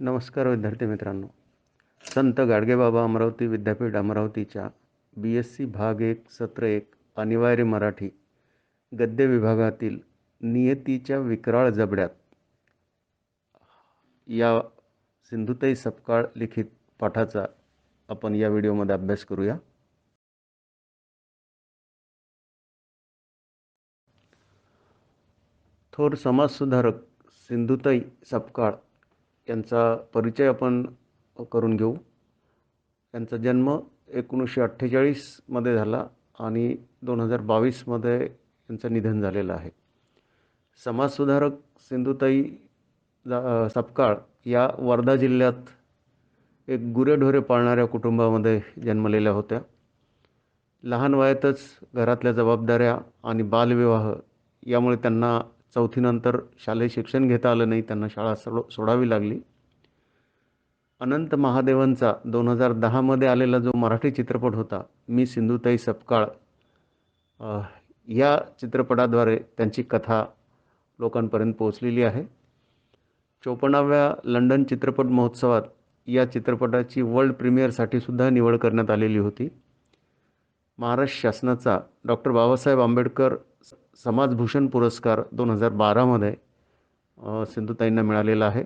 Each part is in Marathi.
नमस्कार विद्यार्थी मित्रांनो. संत गाडगेबाबा अमरावती विद्यापीठ अमरावतीच्या बी एस सी भाग एक सत्र एक अनिवार्य मराठी गद्य विभागातील नियतीच्या विक्राळ जबड्यात या सिंधुताई सपकाळ लिखित पाठाचा आपण या व्हिडिओमध्ये अभ्यास करूया. थोर समाजसुधारक सिंधुताई सपकाळ यांचा परिचय आपण करून घेऊ. यांचा जन्म एकोणीसशे अठ्ठेचाळीसमध्ये झाला आणि दोन हजार बावीसमध्ये यांचं निधन झालेलं आहे. समाजसुधारक सिंधुताई जा सपकाळ या वर्धा जिल्ह्यात एक गुरेढोरे पाळणाऱ्या कुटुंबामध्ये जन्मलेल्या होत्या. लहान वयातच घरातल्या जबाबदाऱ्या आणि बालविवाह यामुळे त्यांना चौथीनंतर शालेय शिक्षण घेता आलं नाही त्यांना शाळा सोडो सोडावी लागली. अनंत महादेवांचा दोन हजार दहामध्ये आलेला जो मराठी चित्रपट होता मी सिंधुताई सपकाळ या चित्रपटाद्वारे त्यांची कथा लोकांपर्यंत पोहोचलेली आहे. चोपन्नाव्या लंडन चित्रपट महोत्सवात या चित्रपटाची वर्ल्ड प्रीमियरसाठी सुद्धा निवड करण्यात आलेली होती. महाराष्ट्र शासनाचा डॉक्टर बाबासाहेब आंबेडकर समाजभूषण पुरस्कार दोन हजार बारामध्ये सिंधुताईंना मिळालेला आहे.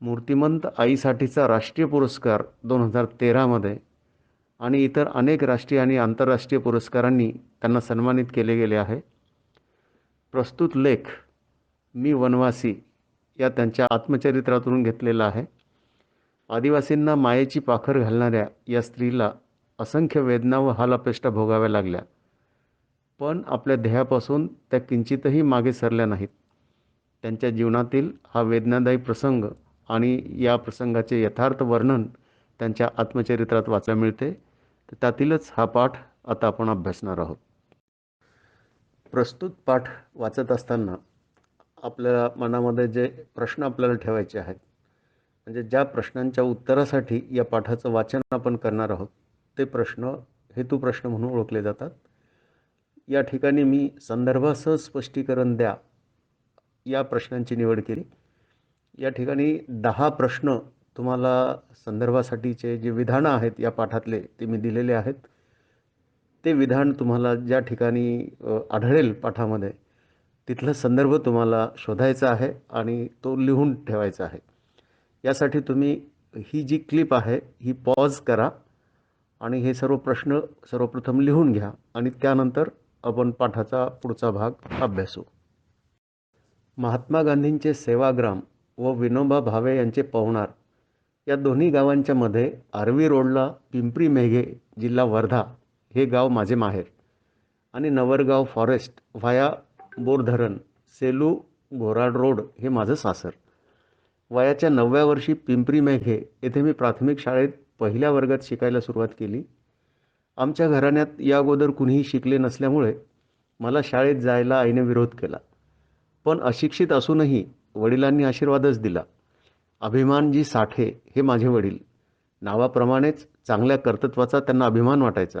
मूर्तिमंत आईसाठीचा राष्ट्रीय पुरस्कार दोन हजार तेरामध्ये आणि इतर अनेक राष्ट्रीय आणि आंतरराष्ट्रीय पुरस्कारांनी त्यांना सन्मानित केले गेले आहे. प्रस्तुत लेख मी वनवासी या त्यांच्या आत्मचरित्रातून घेतलेला आहे. आदिवासींना मायेची पाखर घालणाऱ्या या स्त्रीला असंख्य वेदना व हालापेष्टा भोगाव्या लागल्या. पण आपल्या ध्येयापासून त्या किंचितही मागे सरल्या नाहीत. त्यांच्या जीवनातील हा वेदनादायी प्रसंग आणि या प्रसंगाचे यथार्थ वर्णन त्यांच्या आत्मचरित्रात वाचायला मिळते. तर त्यातीलच हा पाठ आता आपण अभ्यासणार आहोत. प्रस्तुत पाठ वाचत असताना आपल्या मनामध्ये जे प्रश्न आपल्याला ठेवायचे आहेत म्हणजे ज्या प्रश्नांच्या उत्तरासाठी या पाठाचं वाचन आपण करणार आहोत ते प्रश्न हेतू प्रश्न म्हणून ओळखले जातात. या ठिकाणी मी संदर्भासह स्पष्टीकरण द्या या प्रश्नांची निवड केली. या ठिकाणी दहा प्रश्न तुम्हाला संदर्भासाठीचे जे विधानं आहेत या पाठातले ते मी दिलेले आहेत. ते विधान तुम्हाला ज्या ठिकाणी आढळेल पाठामध्ये तिथलं संदर्भ तुम्हाला शोधायचा आहे आणि तो लिहून ठेवायचा आहे. यासाठी तुम्ही ही जी क्लिप आहे ही पॉज करा आणि हे सर्व प्रश्न सर्वप्रथम लिहून घ्या आणि त्यानंतर आपण पाठाचा पुढचा भाग अभ्यासू. महात्मा गांधींचे सेवाग्राम व विनोबा भावे यांचे पवनार या दोन्ही गावांच्या मध्ये आर्वी रोडला पिंपरी मेघे जिल्हा वर्धा हे गाव माझे माहेर आणि Navargaon forest via Bordharan Selu Ghorad road हे माझं सासर. वयाच्या नवव्या वर्षी पिंपरी मेघे येथे मी प्राथमिक शाळेत पहिल्या वर्गात शिकायला सुरुवात केली. आमच्या घराण्यात या अगोदर कुणीही शिकले नसल्यामुळे मला शाळेत जायला आईने विरोध केला. पण अशिक्षित असूनही वडिलांनी आशीर्वादच दिला. अभिमानजी साठे हे माझे वडील. नावाप्रमाणेच चांगल्या कर्तृत्वाचा त्यांना अभिमान वाटायचा.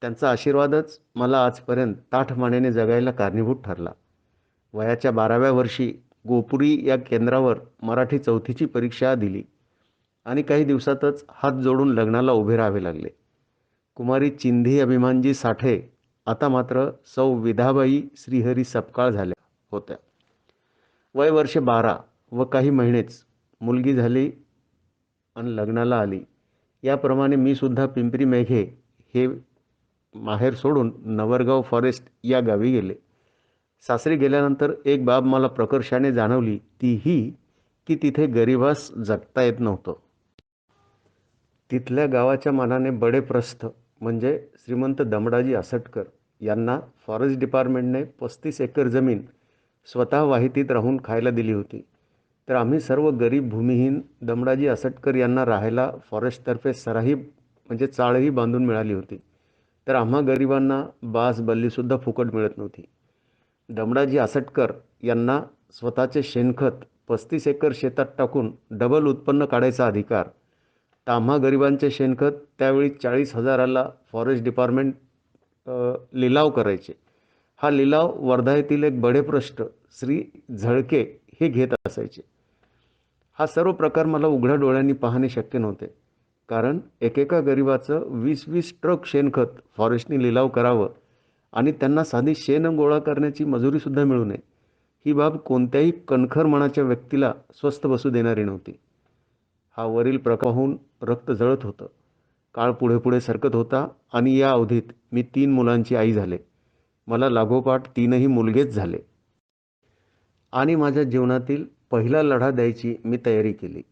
त्यांचा आशीर्वादच मला आजपर्यंत ताठमानेने जगायला कारणीभूत ठरला. वयाच्या बाराव्या वर्षी गोपुरी या केंद्रावर मराठी चौथीची परीक्षा दिली आणि काही दिवसातच हात जोडून लग्नाला उभे राहावे लागले. कुमारी चिंधी अभिमानजी साठे आता मात्र सौ विधाबाई श्रीहरी सपकाळ झाल्या होत्या. वय वर्ष बारा व काही महिनेच मुलगी झाली आणि लग्नाला आली. याप्रमाणे मी सुद्धा पिंपरी मेघे हे माहेर सोडून नवरगाव फॉरेस्ट या गावी गेले. सासरी गेल्यानंतर एक बाब मला प्रकर्षाने जाणवली ती ही की तिथे गरिबास जगता येत नव्हतं. तिथल्या गावाच्या मानाने बडेप्रस्थ म्हणजे श्रीमंत दमडाजी आसटकर यांना फॉरेस्ट डिपार्टमेंटने पस्तीस एकर जमीन स्वतः वाहितीत राहून खायला दिली होती. तर आम्ही सर्व गरीब भूमिहीन दमडाजी आसटकर यांना राहायला फॉरेस्टतर्फे सराही म्हणजे चाळही बांधून मिळाली होती. तर आम्हा गरिबांना बास बल्लीसुद्धा फुकट मिळत नव्हती. दमडाजी आसटकर यांना स्वतःचे शेणखत पस्तीस एकर शेतात टाकून डबल उत्पन्न काढायचा अधिकार आम्हा गरिबांचे शेणखत त्यावेळी चाळीस हजाराला फॉरेस्ट डिपार्टमेंट लिलाव करायचे. हा लिलाव वर्धा येथील एक बडेप्रष्ट श्री झळके हे घेत असायचे. हा सर्व प्रकार मला उघड्या डोळ्यांनी पाहणे शक्य नव्हते. कारण एकेका गरिबाचं वीस वीस ट्रक शेणखत फॉरेस्टनी लिलाव करावं आणि त्यांना साधी शेण गोळा करण्याची मजुरीसुद्धा मिळू नये. ही बाब कोणत्याही कणखर मनाच्या व्यक्तीला स्वस्थ बसू देणारी नव्हती. हा वरील प्रकाहून रक्त जळत होतं. काळ पुढे पुढे सरकत होता आणि या अवधीत मी तीन मुलांची आई झाले. मला लागोपाठ तीनही मुलगेच झाले. आणि माझ्या जीवनातील पहिला लढा द्यायची मी तयारी केली.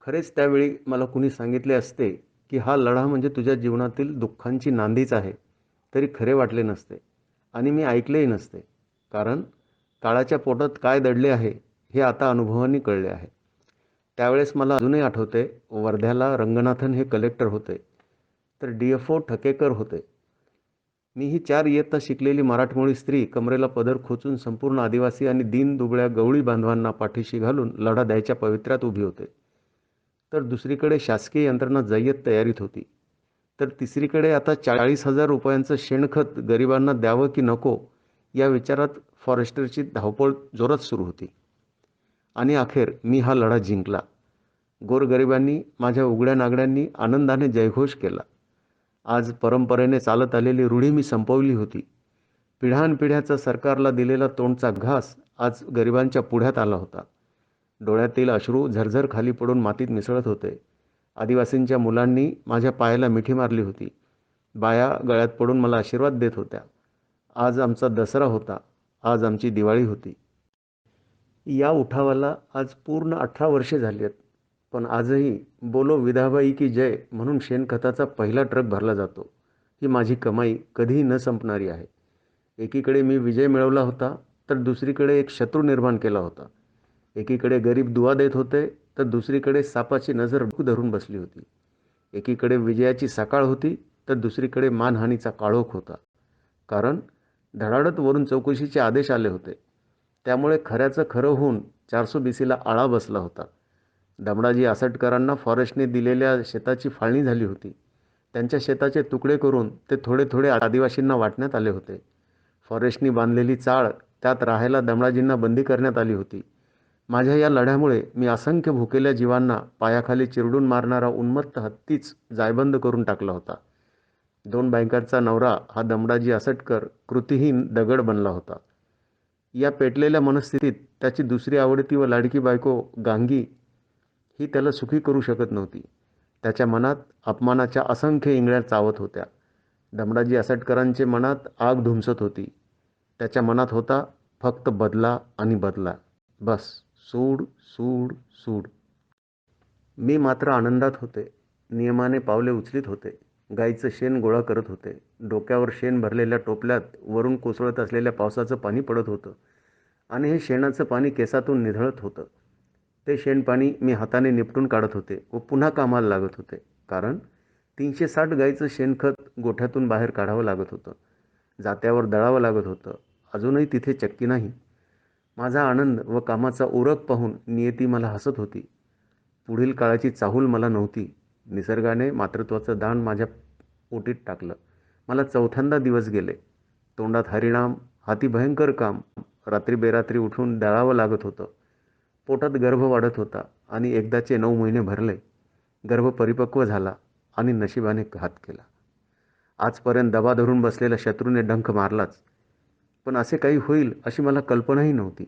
खरेच त्यावेळी मला कुणी सांगितले असते की हा लढा म्हणजे तुझ्या जीवनातील दुःखांची नांदीच आहे तरी खरे वाटले नसते. आणि मी ऐकलेही नसते. कारण काळाच्या पोटात काय दडले आहे हे आता अनुभवाने कळले आहे. त्यावेळेस मला अजूनही आठवते वर्ध्याला रंगनाथन हे कलेक्टर होते. तर डी एफ ओ ठकेकर होते. मी ही चार इयत्ता शिकलेली मराठमोळी स्त्री कमरेला पदर खोचून संपूर्ण आदिवासी आणि दीन दुबळ्या गवळी बांधवांना पाठीशी घालून लढा द्यायच्या पवित्र्यात उभी होते. तर दुसरीकडे शासकीय यंत्रणा जय्यत तयारीत होती. तर तिसरीकडे आता चाळीस हजार रुपयांचं शेणखत गरिबांना द्यावं की नको या विचारात फॉरेस्टरची धावपळ जोरात सुरू होती. आणि अखेर मी हा लढा जिंकला. गोरगरिबांनी माझ्या उघड्या नागड्यांनी आनंदाने जयघोष केला. आज परंपरेने चालत आलेली रूढी मी संपवली होती. पिढ्यानपिढ्याचा सरकारला दिलेला तोंडचा घास आज गरिबांच्या पुढ्यात आला होता. डोळ्यातील अश्रू झरझर खाली पडून मातीत मिसळत होते. आदिवासींच्या मुलांनी माझ्या पायाला मिठी मारली होती. बाया गळ्यात पडून मला आशीर्वाद देत होत्या. आज आमचा दसरा होता. आज आमची दिवाळी होती. या उठावाला आज पूर्ण अठरा वर्षे झाली आहेत. पण आजही बोलो विधाबाई की जय म्हणून शेणखताचा पहिला ट्रक भरला जातो. ही माझी कमाई कधीही न संपणारी आहे. एकीकडे मी विजय मिळवला होता तर दुसरीकडे एक शत्रू निर्माण केला होता. एकीकडे गरीब दुवा देत होते तर दुसरीकडे सापाची नजर धरून बसली होती. एकीकडे विजयाची सकाळ होती तर दुसरीकडे मानहानीचा काळोख होता. कारण धडाडत वरून चौकशीचे आदेश आले होते. त्यामुळे खऱ्याचं खरं होऊन चारसो बीसीला आळा बसला होता. दमडाजी आसटकरांना फॉरेस्टने दिलेल्या शेताची फाळणी झाली होती. त्यांच्या शेताचे तुकडे करून ते थोडे थोडे आदिवासींना वाटण्यात आले होते. फॉरेस्टनी बांधलेली चाळ त्यात राहायला दमडाजींना बंदी करण्यात आली होती. माझ्या या लढ्यामुळे मी असंख्य भुकेल्या जीवांना पायाखाली चिरडून मारणारा उन्मत्त हत्तीच जायबंद करून टाकला होता. दोन बँकांचा नवरा हा दमडाजी आसटकर कृतीहीन दगड बनला होता. या पेटलेल्या मनस्थितीत त्याची दुसरी आवडती व लाडकी बायको गांगी ही त्याला सुखी करू शकत नव्हती. त्याच्या मनात अपमानाच्या असंख्य इंगळ्या चावत होत्या. दमडाजी आसटकरांचे मनात आग धुमसत होती. त्याच्या मनात होता फक्त बदला आणि बदला. बस सूड सूड सूड. मी मात्र आनंदात होते. नियमाने पावले उचलीत होते. गाईचं शेण गोळा करत होते. डोक्यावर शेण भरलेल्या टोपल्यात वरून कोसळत असलेल्या पावसाचं पाणी पडत होतं. आणि हे शेणाचं पाणी केसातून निधळत होतं. ते शेणपाणी मी हाताने निपटून काढत होते व पुन्हा कामाला लागत होते. कारण तीनशे साठ गाईचं शेणखत गोठ्यातून बाहेर काढावं लागत होतं. जात्यावर दळावं लागत होतं. अजूनही तिथे चक्की नाही. माझा आनंद व कामाचा उरक पाहून नियती मला हसत होती. पुढील काळाची चाहूल मला नव्हती. निसर्गाने मातृत्वाचं दान माझ्या पोटीत टाकलं. मला चौथ्यांदा दिवस गेले. तोंडात हरिणाम हाती भयंकर काम रात्री बेरात्री उठून दळावं लागत होतं. पोटात गर्भ वाढत होता आणि एकदाचे नऊ महिने भरले. गर्भ परिपक्व झाला आणि नशिबाने घात केला. आजपर्यंत दबा धरून बसलेल्या शत्रूने डंख मारलाच. पण असे काही होईल अशी मला कल्पनाही नव्हती.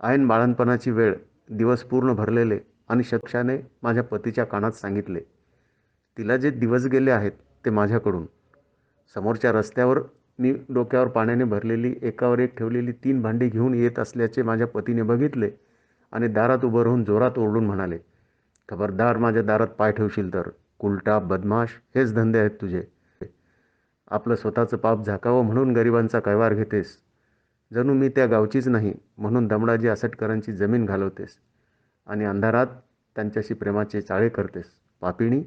ऐन बाळणपणाची वेळ दिवस पूर्ण भरलेले आणि शक्षाने माझ्या पतीच्या कानात सांगितले. तिला जे दिवस गेले आहेत ते माझ्याकडून. समोरच्या रस्त्यावर मी डोक्यावर पाण्याने भरलेली एकावर एक ठेवलेली तीन भांडी घेऊन येत असल्याचे माझ्या पतीने बघितले. आणि दारात उभं राहून जोरात ओरडून म्हणाले खबरदार माझ्या दारात पाय ठेवशील तर कुलटा बदमाश हेच धंदे आहेत तुझे. आपलं स्वतःचं पाप झाकावं म्हणून गरिबांचा कैवार घेतेस. जणू मी त्या गावचीच नाही म्हणून दमडाजी आसटकरांची जमीन घालवतेस आणि अंधारात त्यांच्याशी प्रेमाचे चाळे करतेस. पापिणी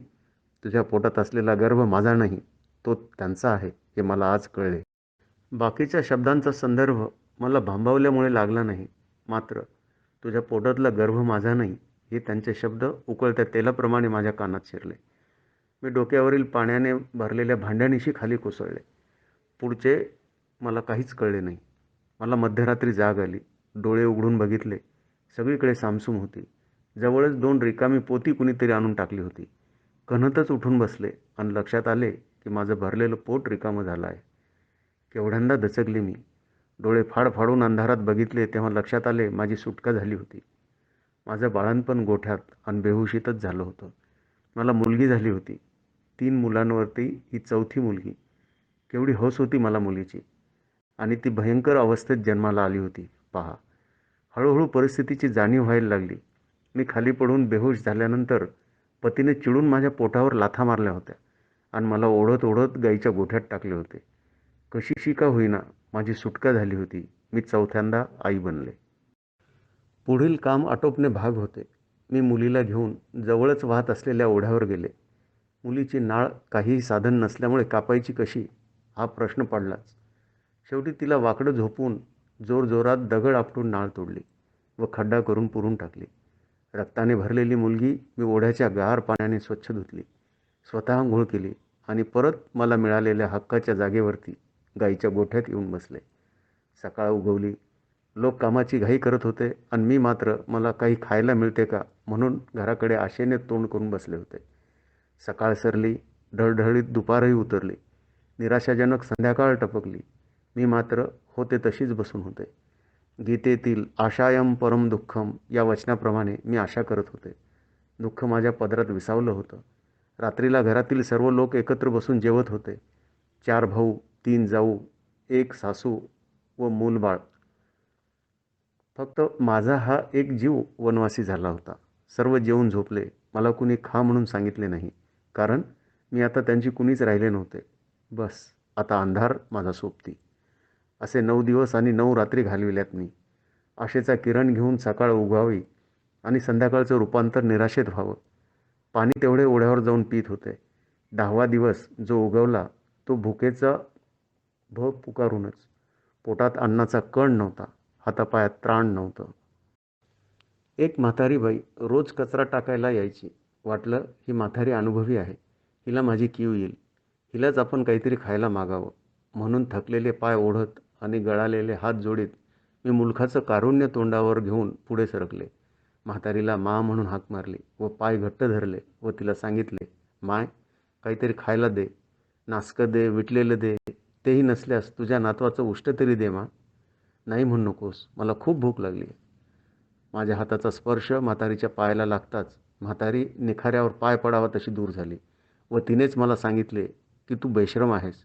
तुझ्या पोटात असलेला गर्भ माझा नाही तो त्यांचा आहे हे मला आज कळले. बाकीच्या शब्दांचा संदर्भ मला भांबावल्यामुळे लागला नाही मात्र तुझ्या पोटातला गर्भ माझा नाही हे त्यांचे शब्द उकळत्या तेलाप्रमाणे माझ्या कानात शिरले. मी डोक्यावरील पाण्याने भरलेल्या भांड्यानिशी खाली कोसळले. पुढचे मला काहीच कळले नाही. मला मध्यरात्री जाग आली. डोळे उघडून बघितले. सगळीकडे सामसूम होती. जवळच दोन रिकामी पोती कुणीतरी आणून टाकली होती. कनतच उठून बसले आणि लक्षात आले की माझं भरलेलं पोट रिकामं झालं आहे. केवढ्यांदा दचकले मी. डोळे फाड फाडून अंधारात बघितले तेव्हा लक्षात आले माझी सुटका झाली होती. माझं बाळणपण गोठ्यात आणि बेहुशीतच झालं होतं. मला मुलगी झाली होती. तीन मुलांवरती ही चौथी मुलगी. केवढी हौस होती मला मुलीची. आणि ती भयंकर अवस्थेत जन्माला आली होती. पहा. हळूहळू परिस्थितीची जाणीव व्हायला लागली. मी खाली पडून बेहोश झाल्यानंतर पतीने चिडून माझ्या पोटावर लाथा मारल्या होत्या. आणि मला ओढत ओढत गाईच्या गोठ्यात टाकले होते. कशी शिका होईना. माझी सुटका झाली होती. मी चौथ्यांदा आई बनले. पुढील काम आटोपणे भाग होते. मी मुलीला घेऊन जवळच वाहत असलेल्या ओढ्यावर गेले. मुलीची नाळ काहीही साधन नसल्यामुळे कापायची कशी? हा प्रश्न पडलाच. शेवटी तिला वाकडं झोपून जोरजोरात दगड आपटून नाळ तोडली व खड्डा करून पुरून टाकली. रक्ताने भरलेली मुलगी मी ओढ्याच्या गार पाण्याने स्वच्छ धुतली. स्वतः आंघोळ केली आणि परत मला मिळालेल्या हक्काच्या जागेवरती गाईच्या गोठ्यात येऊन बसले. सकाळ उगवली. लोक कामाची घाई करत होते आणि मी मात्र मला काही खायला मिळते का म्हणून घराकडे आशेने तोंड करून बसले होते. सकाळ सरली. ढळढळीत दुपारही उतरली. निराशाजनक संध्याकाळ टपकली. मी मात्र होते तशीच बसून होते. गीतेतील आशायम परम दुःखम या वचनाप्रमाणे मी आशा करत होते. दुःख माझ्या पदरात विसावलं होतं. रात्रीला घरातील सर्व लोक एकत्र बसून जेवत होते. चार भाऊ तीन जाऊ एक सासू व मूलबाळ फक्त माझा हा एक जीव वनवासी झाला होता. सर्व जेवून झोपले. मला कुणी खा म्हणून सांगितले नाही. कारण मी आता त्यांची कुणीच राहिले नव्हते. बस आता अंधार माझा सोबती. असे नऊ दिवस आणि नऊ रात्री घालविल्यात मी. आशेचा किरण घेऊन सकाळ उगवावी आणि संध्याकाळचं रूपांतर निराशेत व्हावं. पाणी तेवढे ओढ्यावर जाऊन पीत होते. दहावा दिवस जो उगवला तो भुकेचा भ पुकारूनच पोटात अन्नाचा कण नव्हता हातापायात त्राण नव्हतं. एक म्हातारी बाई रोज कचरा टाकायला यायची. वाटलं ही म्हातारी अनुभवी आहे. हिला माझी कीव येईल. हिलाच आपण काहीतरी खायला मागावं. म्हणून थकलेले पाय ओढत आणि गळालेले हात जोडीत मी मुलखाचं कारुण्य तोंडावर घेऊन पुढे सरकले. म्हातारीला मा म्हणून हाक मारली व पाय घट्ट धरले व तिला सांगितले माय काहीतरी खायला दे. नासकं दे विटलेलं दे. तेही नसल्यास तुझ्या नातवाचं उष्ट तरी दे मा. नाही म्हणू नकोस. मला खूप भूक लागली. आहे माझ्या हाताचा स्पर्श म्हातारीच्या पायाला लागताच म्हातारी निखाऱ्यावर पाय पडावा तशी दूर झाली. व तिनेच मला सांगितले की तू बेश्रम आहेस.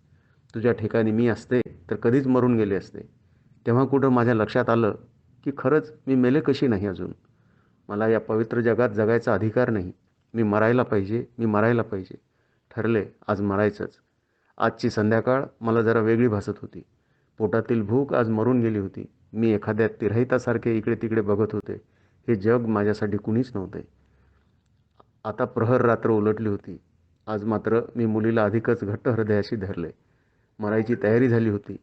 तुझ्या ठिकाणी मी असते तर कधीच मरून गेले असते. तेव्हा कुठं माझ्या लक्षात आलं की खरंच मी मेले कशी नाही अजून? मला या पवित्र जगात जगायचा अधिकार नाही. मी मरायला पाहिजे मी मरायला पाहिजे. ठरले आज मरायचंच. आजची संध्याकाळ मला जरा वेगळी भासत होती. पोटातील भूक आज मरून गेली होती. मी एखाद्या तिरहितासारखे इकडे तिकडे बघत होते. हे जग माझ्यासाठी कुणीच नव्हते. आता प्रहर रात्र उलटली होती. आज मात्र मी मुलीला अधिकच घट्ट हृदयाशी धरले. मरायची तयारी झाली होती.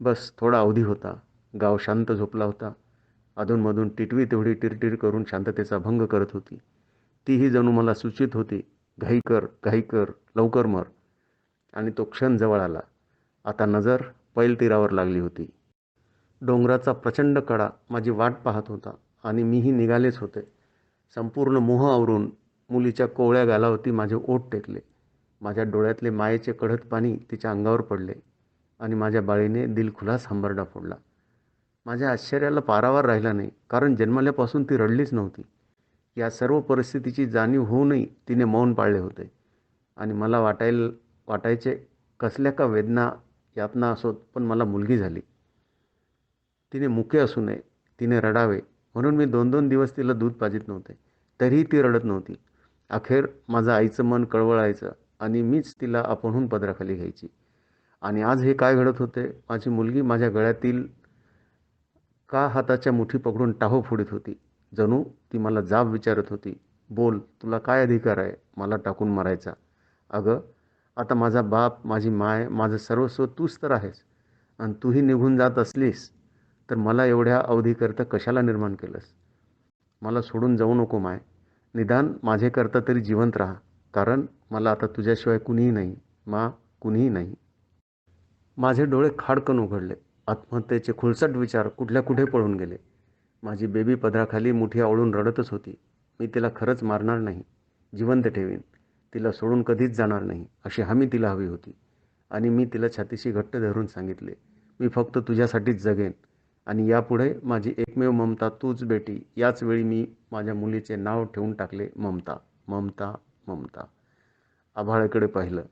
बस थोडा अवधी होता. गाव शांत झोपला होता. अधूनमधून टिटवी तेवढी टिरटिर करून शांततेचा भंग करत होती. तीही जणू मला सूचित होती घाई कर घाई कर लवकर मर. आणि तो क्षण जवळ आला. आता नजर पैलतीरावर लागली होती. डोंगराचा प्रचंड कडा माझी वाट पाहत होता आणि मीही निघालेच होते. संपूर्ण मोह आवरून मुलीच्या कोवळ्या गालावरती माझे ओठ टेकले. माझ्या डोळ्यातले मायेचे कढत पाणी तिच्या अंगावर पडले आणि माझ्या बाळीने दिलखुलास हंबरडा फोडला. माझ्या आश्चर्याला पारावार राहिला नाही कारण जन्मल्यापासून ती रडलीच नव्हती. या सर्व परिस्थितीची जाणीव होऊनही तिने मौन पाळले होते आणि मला वाटायला वाटायचे कसल्या का वेदना यातना असोत पण मला मुलगी झाली. तिने मुके असू नये तिने रडावे. म्हणून मी दोन दोन दिवस तिला दूध पाजित नव्हते. तरीही ती रडत नव्हती. अखेर माझं आईचं मन कळवळायचं आणि मीच तिला आपणहून पदराखाली घ्यायची. आणि आज हे काय घडत होते? माझी मुलगी माझ्या गळ्यातील का हाताच्या मुठी पकडून टाहो फोडीत होती? जणू ती मला जाब विचारत होती. बोल तुला काय अधिकार आहे? मला टाकून मारायचा. अगं आता माझा बाप माझी माय माझं सर्वस्व तूच तर आहेस. आणि तूही निघून जात असलीस तर मला एवढ्या अवधीकरता कशाला निर्माण केलंस? मला सोडून जाऊ नको माय. निदान माझेकरता तरी जिवंत राहा. कारण मला आता तुझ्याशिवाय कुणीही नाही मा कुणीही नाही. माझे डोळे खाडकन उघडले. आत्महत्येचे खुलसट विचार कुठल्या कुठे पळून गेले? माझी बेबी पदराखाली मुठी आवळून रडतच होती. मी तिला खरंच मारणार नाही. जिवंत ठेवीन. तिला सोडून कधीच जाणार नाही अशी हमी तिला हवी होती. आणि मी तिला छातीशी घट्ट धरून सांगितले मी फक्त तुझ्यासाठीच जगेन आणि यापुढे माझी एकमेव ममता तूच बेटी. याच वेळी मी माझ्या मुलीचे नाव ठेवून टाकले ममता ममता ममता. आभाळाकडे पाहिलं.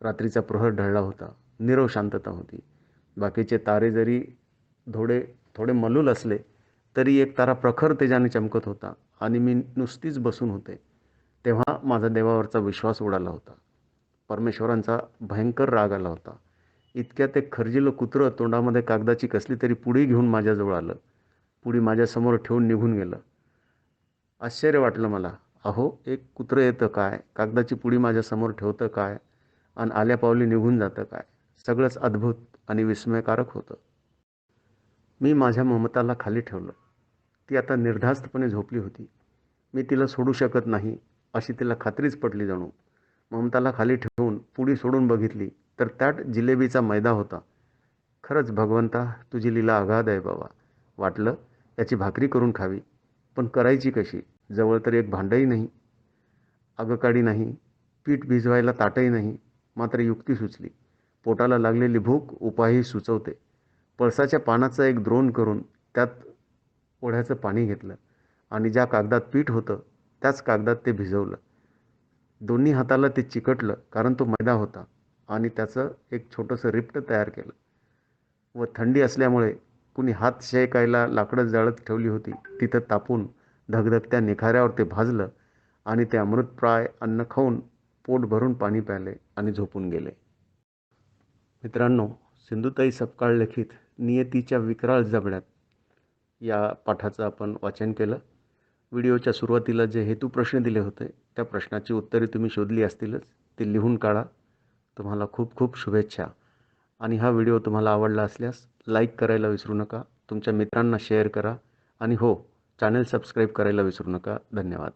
रात्रीचा प्रहर ढळला होता. निरव शांतता होती. बाकीचे तारे जरी थोडे थोडे मलूल असले तरी एक तारा प्रखर तेजाने चमकत होता आणि मी नुसतीच बसून होते. तेव्हा माझा देवावरचा विश्वास उडाला होता. परमेश्वरांचा भयंकर राग आला होता. इतक्यात एक खरजिलं कुत्रं तोंडामध्ये कागदाची कसली तरी पुडी घेऊन माझ्याजवळ आलं. पुडी माझ्यासमोर ठेवून निघून गेलं. आश्चर्य वाटलं मला. अहो एक कुत्रं येतं काय? कागदाची पुडी माझ्यासमोर ठेवतं काय? आणि आल्या पावली निघून जातं काय? सगळंच अद्भुत आणि विस्मयकारक होतं. मी माझ्या ममताला खाली ठेवलं. ती आता निर्धास्तपणे झोपली होती. मी तिला सोडू शकत नाही. अशी तिला खात्रीच पटली जाणू ममताला खाली ठेवून पुडी सोडून बघितली तर त्यात जिलेबीचा मैदा होता. खरंच भगवंता तुझी लीला अगाध आहे बाबा. वाटलं याची भाकरी करून खावी पण करायची कशी? जवळ तर एक भांडंही नाही. अगकाडी नाही पीठ भिजवायला ताटही नाही मात्र युक्ती सुचली. पोटाला लागलेली भूक उपायही सुचवते. पळसाच्या पानाचं एक द्रोण करून त्यात ओढ्याचं पाणी घेतलं आणि ज्या कागदात पीठ होतं त्याच कागदात ते भिजवलं. दोन्ही हाताला ते चिकटलं कारण तो मैदा होता आणि त्याचं एक छोटंसं रिप्ट तयार केलं. व थंडी असल्यामुळे कुणी हात शेकायला लाकडं जाळत ठेवली होती तिथं तापून धगधगत्या निखाऱ्यावर ते भाजलं आणि ते अमृतप्राय अन्न खाऊन पोट भरून पाणी प्याले आणि झोपून गेले. मित्रांनो सिंधुताई सपकाळ लिखित नियतीच्या विकराळ जगण्यात या पाठाचं आपण वाचन केलं. व्हिडिओच्या सुरुवातीला जे हेतू प्रश्न दिले होते त्या प्रश्नाची उत्तरे तुम्ही शोधली असतीलच. ती लिहून काढा. तुम्हाला खूप खूप शुभेच्छा. आणि हा व्हिडिओ तुम्हाला आवडला असल्यास लाईक करायला विसरू नका तुमच्या मित्रांना शेअर करा. आणि हो चॅनल सबस्क्राईब करायला विसरू नका. धन्यवाद.